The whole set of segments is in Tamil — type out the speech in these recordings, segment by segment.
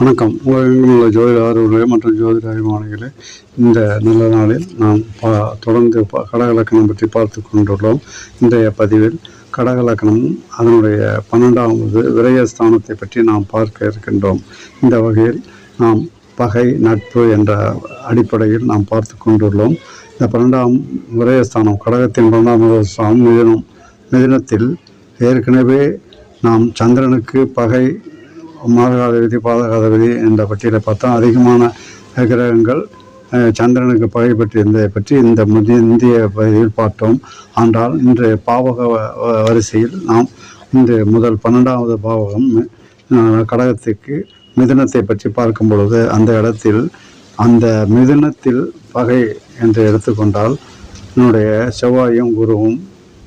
வணக்கம். உலகெங்கும் உள்ள ஜோதிட மற்றும் ஜோதிட அபிமானிகளே இந்த நல்ல நாளில் நாம் பா தொடர்ந்து ப கடகலக்கணம் பற்றி பார்த்து கொண்டுள்ளோம். இன்றைய பதிவில் கடகலக்கணமும் அதனுடைய பன்னெண்டாவது விரயஸ்தானத்தை பற்றி நாம் பார்க்க இருக்கின்றோம். இந்த வகையில் நாம் பகை நட்பு என்ற அடிப்படையில் நாம் பார்த்து கொண்டுள்ளோம். இந்த பன்னெண்டாம் விரயஸ்தானம் கடகத்தின் பன்னெண்டாம் விரயஸ்தானம் மிதனம் மிதனத்தில் ஏற்கனவே நாம் சந்திரனுக்கு பகை மாதகாத விதி பாதகாத விதி என்ற பட்டியலை பார்த்தா அதிகமான கிரகங்கள் சந்திரனுக்கு பகை பற்றியிருந்ததை பற்றி இந்த முதி இந்திய பகுதியில் பார்த்தோம். ஆனால் இன்று பாவக வ- வரிசையில் நாம் இன்று முதல் பன்னெண்டாவது பாவகம் கடகத்துக்கு மிதுனத்தை பற்றி பார்க்கும் பொழுது அந்த இடத்தில் அந்த மிதுனத்தில் பகை என்று எடுத்துக்கொண்டால் என்னுடைய செவ்வாயும் குருவும்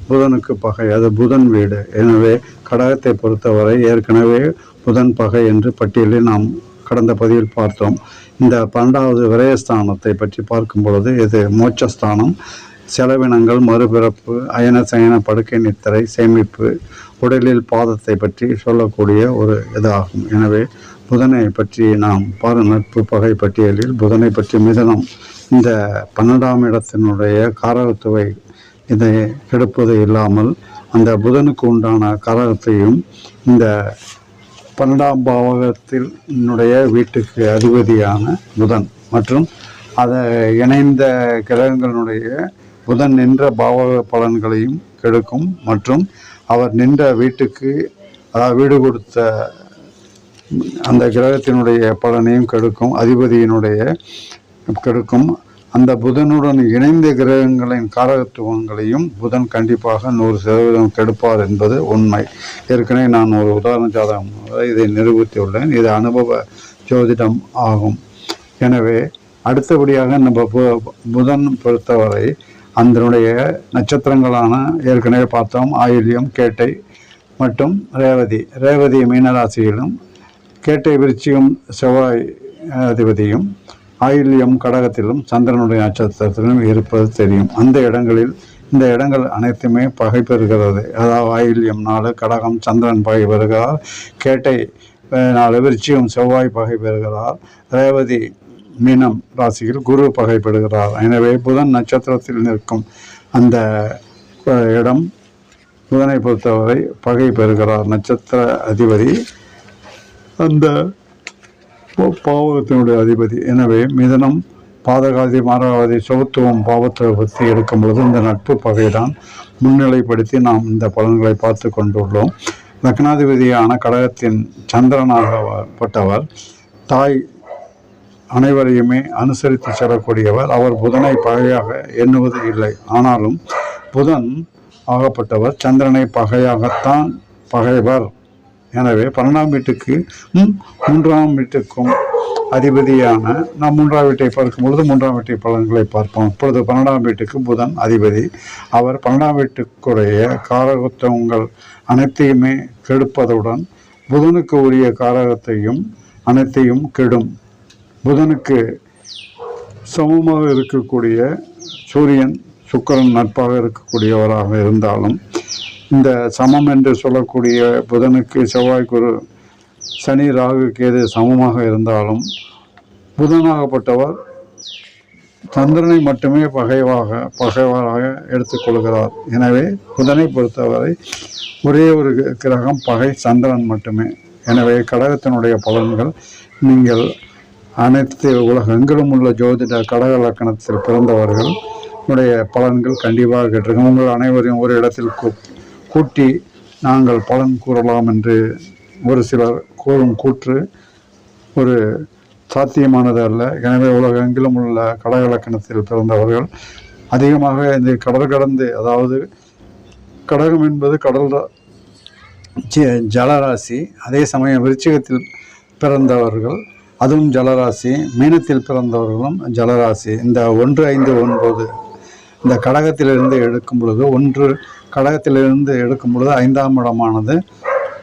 புதனுக்கு பகை அது புதன் வீடு. எனவே கடகத்தை பொறுத்தவரை ஏற்கனவே புதன் பகை என்று பட்டியலில் நாம் கடந்த பதிவில் பார்த்தோம். இந்த பன்னெண்டாவது விரயஸ்தானத்தை பற்றி பார்க்கும் பொழுது இது மோட்சஸ்தானம். செலவினங்கள் மறுபிறப்பு அயன சயன படுக்கை நித்திரை சேமிப்பு உடலில் பாதத்தை பற்றி சொல்லக்கூடிய ஒரு இதாகும். எனவே புதனை பற்றி நாம் பாரு நட்பு பகை பட்டியலில் புதனை பற்றி மிதனம். இந்த பன்னெண்டாம் இடத்தினுடைய காரகத்துவை இதை கெடுப்பது இல்லாமல் அந்த புதனுக்கு உண்டான கரகத்தையும் இந்த பன்னெண்டாம் பாவகத்தில் என்னுடைய வீட்டுக்கு அதிபதியான புதன் மற்றும் அதை இணைந்த கிரகங்களுடைய புதன் நின்ற பாவக பலன்களையும் கெடுக்கும் மற்றும் அவர் நின்ற வீட்டுக்கு அதாவது வீடு கொடுத்த அந்த கிரகத்தினுடைய பலனையும் கெடுக்கும் அதிபதியினுடைய கெடுக்கும். அந்த புதனுடன் இணைந்த கிரகங்களின் காரகத்துவங்களையும் புதன் கண்டிப்பாக நூறு சதவீதம் கெடுப்பார் என்பது உண்மை. ஏற்கனவே நான் ஒரு உதாரண ஜாதகம் இதை நிரூபித்துள்ளேன். இது அனுபவ ஜோதிடம் ஆகும். எனவே அடுத்தபடியாக நம்ம பு- புதன் பொறுத்தவரை அதனுடைய நட்சத்திரங்களான ஏற்கனவே பார்த்தோம். ஆயில்யம் கேட்டை மற்றும் ரேவதி. ரேவதி மீனராசியிலும் கேட்டை விருச்சியும் செவ்வாய் அதிபதியும் ஆயில்யம் கடகத்திலும் சந்திரனுடைய நட்சத்திரத்திலும் இருப்பது தெரியும். அந்த இடங்களில் இந்த இடங்கள் அனைத்துமே பகை பெறுகிறது. அதாவது ஆயில்யம் நாலு கடகம் சந்திரன் பகை பெறுகிறார். கேட்டை நாலு விருச்சியம் செவ்வாய் பகை பெறுகிறார். ரேவதி மீனம் ராசியில் குரு பகைப்படுகிறார் எனவே புதன் நட்சத்திரத்தில் நிற்கும் அந்த இடம் புதனை பொறுத்தவரை பகை பெறுகிறார். நட்சத்திர அதிபதி அந்த பாவகத்தினுடைய அதிபதி. எனவே மிதனம் பாதகாதி மாரகாதி சௌத்துவம் பாவத்தை பற்றி எடுக்கும் பொழுது இந்த நட்பு பகைதான் முன்னிலைப்படுத்தி நாம் இந்த பலன்களை பார்த்து கொண்டுள்ளோம். லக்னாதிபதியான கடகத்தின் சந்திரனாகப்பட்டவர் தாய் அனைவரையுமே அனுசரித்து செல்லக்கூடியவர். அவர் புதனை பகையாக எண்ணுவது இல்லை. ஆனாலும் புதன் ஆகப்பட்டவர் சந்திரனை பகையாகத்தான் பகைவர். எனவே பன்னெண்டாம் வீட்டுக்கு மூன்றாம் வீட்டுக்கும் அதிபதியான நாம் மூன்றாம் வீட்டை பார்க்கும் பொழுது மூன்றாம் வீட்டை பலன்களை பார்ப்போம். இப்பொழுது பன்னெண்டாம் வீட்டுக்கு புதன் அதிபதி. அவர் பன்னெண்டாம் வீட்டுக்குடைய காரகத்துவங்கள் அனைத்தையுமே கெடுப்பதுடன் புதனுக்கு உரிய காரகத்தையும் அனைத்தையும் கெடும். புதனுக்கு சமமாக இருக்கக்கூடிய சூரியன் சுக்கரன் நட்பாக இருக்கக்கூடியவராக இருந்தாலும் இந்த சமம் என்று சொல்லக்கூடிய புதனுக்கு செவ்வாய் குரு சனி ராகுக்கு எது சமமாக இருந்தாலும் புதனாகப்பட்டவர் சந்திரனை மட்டுமே பகைவாக பகைவராக எடுத்துக்கொள்கிறார். எனவே புதனை பொறுத்தவரை ஒரே ஒரு கிரகம் பகை சந்திரன் மட்டுமே. எனவே கடகத்தினுடைய பலன்கள் நீங்கள் அனைத்து உலகெங்கிலும் உள்ள ஜோதிட கடக லக்கணத்தில் பிறந்தவர்கள் உடைய பலன்கள் கண்டிப்பாக கேட்டிருக்கும் உங்கள் அனைவரையும் ஒரு இடத்தில் கூ- கூட்டி நாங்கள் பலன் கூறலாம் என்று ஒரு சிலர் கூறும் கூற்று ஒரு சாத்தியமானது அல்ல. எனவே உலகெங்கிலும் உள்ள கடகலக்கணத்தில் பிறந்தவர்கள் அதிகமாக இந்த கடல் கடந்து அதாவது கடகம் என்பது கடல் ரா- ஜலராசி அதே சமயம் விருச்சிகத்தில் பிறந்தவர்கள் அதுவும் ஜலராசி மீனத்தில் பிறந்தவர்களும் ஜலராசி. இந்த ஒன்று ஐந்து ஒன்பது இந்த கடகத்திலிருந்து எடுக்கும் பொழுது ஒன்று கடகத்திலிருந்து எடுக்கும் பொழுது ஐந்தாம் இடமானது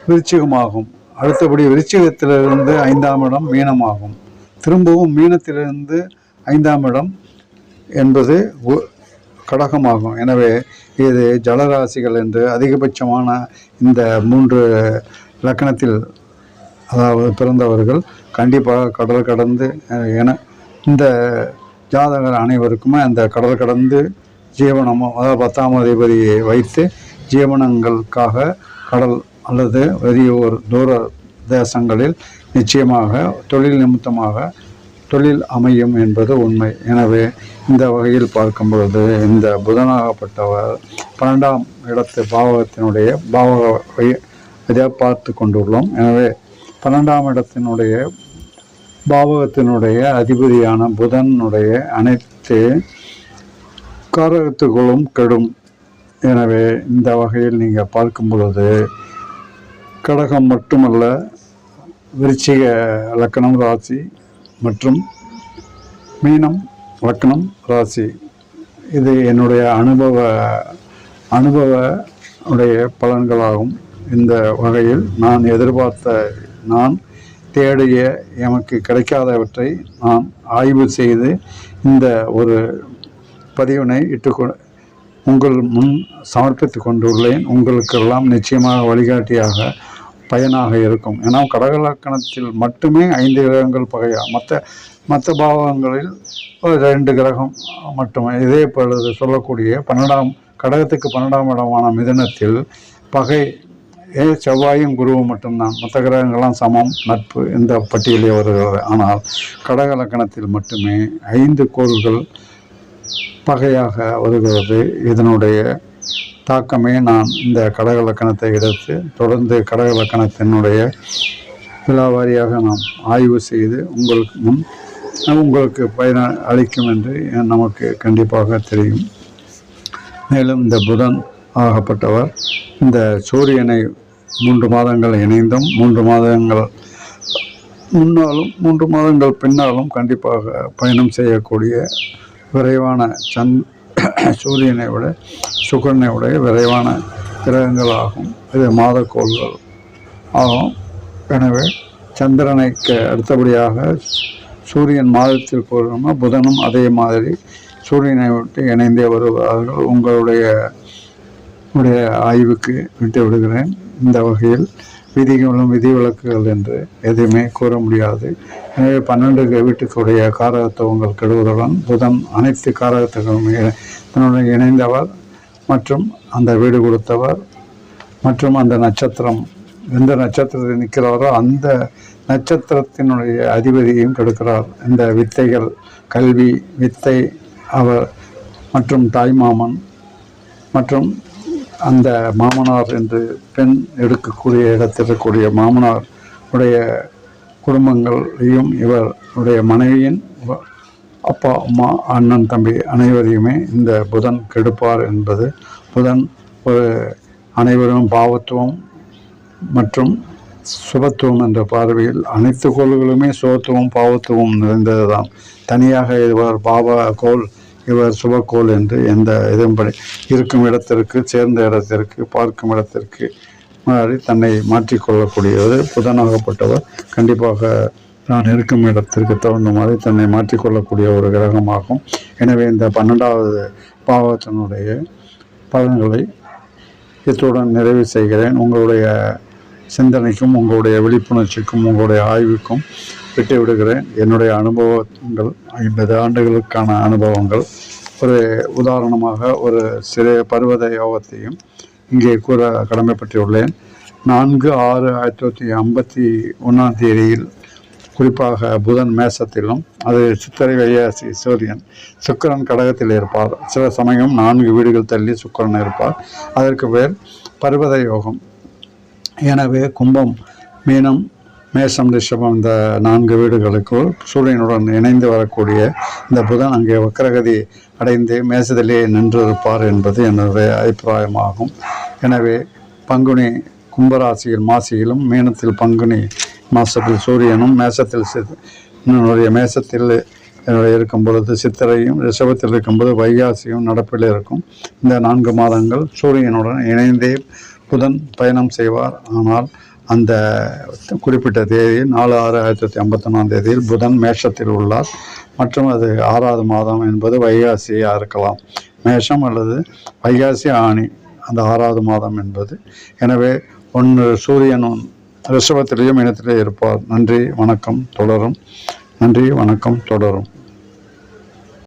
விருச்சிகமாகும். அடுத்தபடி விருச்சிகத்திலிருந்து ஐந்தாம் இடம் மீனமாகும். திரும்பவும் மீனத்திலிருந்து ஐந்தாம் இடம் என்பது உ- கடகமாகும். எனவே இது ஜலராசிகள் என்று அதிகபட்சமான இந்த மூன்று லக்கணத்தில் அதாவது பிறந்தவர்கள் கண்டிப்பாக கடல் கடந்து என இந்த ஜாதகர் அனைவருக்குமே அந்த கடல் கடந்து ஜீவனமோ அதாவது பத்தாம் அதிபதியை வைத்து ஜீவனங்களுக்காக கடல் அல்லது வெளியூர் தூர தேசங்களில் நிச்சயமாக தொழில் நிமித்தமாக தொழில் அமையும் என்பது உண்மை. எனவே இந்த வகையில் பார்க்கும் பொழுது இந்த புதனாகப்பட்டவர் பன்னெண்டாம் இடத்து பாவகத்தினுடைய பாவக இதை பார்த்து கொண்டுள்ளோம். எனவே பன்னெண்டாம் இடத்தினுடைய பாவகத்தினுடைய அதிபதியான புதனுடைய அனைத்து காரகத்துகளும் கெடும். எனவே இந்த வகையில் நீங்கள் பார்க்கும் பொழுது கடகம் மட்டுமல்ல விருச்சிக லக்கணம் ராசி மற்றும் மீனம் லக்கணம் ராசி. இது என்னுடைய அனுபவ அனுபவ உடைய பலன்களாகும். இந்த வகையில் நான் எதிர்பார்த்த நான் தேடிய எமக்கு கிடைக்காதவற்றை நான் ஆய்வு செய்து இந்த ஒரு பதிவினை இட்டு உங்கள் முன் சமர்ப்பித்து கொண்டுள்ளேன். உங்களுக்கெல்லாம் நிச்சயமாக வழிகாட்டியாக பயனாக இருக்கும். ஏன்னா கடகலக்கணத்தில் மட்டுமே ஐந்து கிரகங்கள் பகையா? மற்ற மற்ற பாவங்களில் ஒரு ரெண்டு கிரகம் மட்டுமே. இதே பொழுது சொல்லக்கூடிய பன்னெண்டாம் கடகத்துக்கு பன்னெண்டாம் இடமான மிதனத்தில் பகை ஏ செவ்வாயும் குருவும் மட்டும்தான். மற்ற கிரகங்கள்லாம் சமம் நட்பு இந்த பட்டியலே வருகிறது. ஆனால் கடக லக்கணத்தில் மட்டுமே ஐந்து கோள்கள் பகையாக வருகிறது. இதனுடைய தாக்கமே நான் இந்த கடகலக்கணத்தை எடுத்து தொடர்ந்து கடகலக்கணத்தினுடைய விழாவாரியாக நாம் ஆய்வு செய்து உங்களுக்கு முன் உங்களுக்கு பயன அளிக்கும் என்று நமக்கு கண்டிப்பாக தெரியும். மேலும் இந்த புதன் ஆகப்பட்டவர் இந்த சூரியனை மூன்று மாதங்கள் இணைந்தும் மூன்று மாதங்கள் முன்னாலும் மூன்று மாதங்கள் பின்னாலும் கண்டிப்பாக பயணம் செய்யக்கூடிய விரைவான சந் சூரியனை விட சுக்கரனை விட விரைவான கிரகங்கள் ஆகும் இது மாதக்கோள்கள். ஆகும். எனவே சந்திரனைக்கு அடுத்தபடியாக சூரியன் மாதத்தில் போகிறோம்னா புதனும் அதே மாதிரி சூரியனை விட்டு இணைந்தே வருவார்கள். உங்களுடைய உடைய ஆய்வுக்கு விட்டு விடுகிறேன். இந்த வகையில் விதிகளும் விதிவிலக்குகள் என்று எதுவுமே கூற முடியாது. எனவே பன்னெண்டு வீட்டுக்குடைய காரகத்துவங்கள் கெடுவதுடன் புதன் அனைத்து காரகத்துவங்களும் இணை- தன்னுடன் இணைந்தவர் மற்றும் அந்த வீடு கொடுத்தவர் மற்றும் அந்த நட்சத்திரம் எந்த நட்சத்திரத்தில் நிற்கிறாரோ அந்த நட்சத்திரத்தினுடைய அதிபதியையும் கெடுக்கிறார். இந்த வித்தைகள் கல்வி வித்தை அவர் மற்றும் தாய்மாமன் மற்றும் அந்த மாமனார் என்று பெண் எடுக்கக்கூடிய இடத்தில் இருக்கக்கூடிய மாமனார் உடைய குடும்பங்களையும் இவர் உடைய மனைவியின் அப்பா அம்மா அண்ணன் தம்பி அனைவரையுமே இந்த புதன் கெடுப்பார் என்பது புதன் ஒரு அனைவரும் பாவத்துவம் மற்றும் சுபத்துவம் என்ற பார்வையில் அனைத்து கோள்களுமே சுபத்துவம் பாவத்துவம் நிறைந்தது தான் தனியாக இவர் பாபா கோல் இவர் சுபக்கோள் என்று எந்த இதன்படி இருக்கும் இடத்திற்கு சேர்ந்த இடத்திற்கு பார்க்கும் இடத்திற்கு மாறி தன்னை மாற்றிக்கொள்ளக்கூடியது புதனாகப்பட்டவர். கண்டிப்பாக நான் இருக்கும் இடத்திற்கு தகுந்த மாதிரி தன்னை மாற்றிக்கொள்ளக்கூடிய ஒரு கிரகமாகும். எனவே இந்த பன்னெண்டாவது பாவத்தினுடைய பலன்களை இத்துடன் நிறைவு செய்கிறேன். உங்களுடைய சிந்தனைக்கும் உங்களுடைய விழிப்புணர்ச்சிக்கும் உங்களுடைய ஆய்வுக்கும் விட்டு விடுகிறேன் என்னுடைய அனுபவங்கள் ஐம்பது ஆண்டுகளுக்கான அனுபவங்கள் ஒரு உதாரணமாக ஒரு சிறிய பருவத யோகத்தையும் இங்கே கூற கடமைப்பட்டுள்ளேன். நான்கு ஆறு ஆயிரத்தி தொள்ளாயிரத்தி ஐம்பத்தி ஒன்றாம் தேதியில் குறிப்பாக புதன் மேசத்திலும் அது சித்திரை வையாசி சூரியன் சுக்கிரன் கடகத்தில் இருப்பார். சில சமயம் நான்கு வீடுகள் தள்ளி சுக்கிரன் இருப்பார். அதற்கு பேர் பர்வத யோகம். எனவே கும்பம் மீனம் மேஷம் ரிஷபம் இந்த நான்கு வீடுகளுக்குள் சூரியனுடன் இணைந்து வரக்கூடிய இந்த புதன் அங்கே வக்கரகதி அடைந்து மேசத்திலே நின்றிருப்பார் என்பது என்னுடைய அபிப்பிராயமாகும். எனவே பங்குனி கும்பராசியில் மாசியிலும் மீனத்தில் பங்குனி மாசத்தில் சூரியனும் மேசத்தில் என்னுடைய மேசத்தில் என்னுடைய இருக்கும் பொழுது சித்திரையும் ரிஷபத்தில் இருக்கும்போது வைகாசியும் நடப்பில் இருக்கும். இந்த நான்கு மாதங்கள் சூரியனுடன் இணைந்தே புதன் பயணம் செய்வார். ஆனால் அந்த குறிப்பிட்ட தேதியில் நாலு ஆறு ஆயிரத்தி தொள்ளாயிரத்தி ஐம்பத்தொன்னாம் தேதியில் புதன் மேஷத்தில் உள்ளார். மற்றும் அது ஆறாவது மாதம் என்பது வைகாசியாக இருக்கலாம். மேஷம் அல்லது வைகாசி ஆணி அந்த ஆறாவது மாதம் என்பது. எனவே ஒன்று சூரியன் ரிஷபத்திலேயும் இனத்திலே இருப்பார். நன்றி வணக்கம் தொடரும். நன்றி வணக்கம் தொடரும்.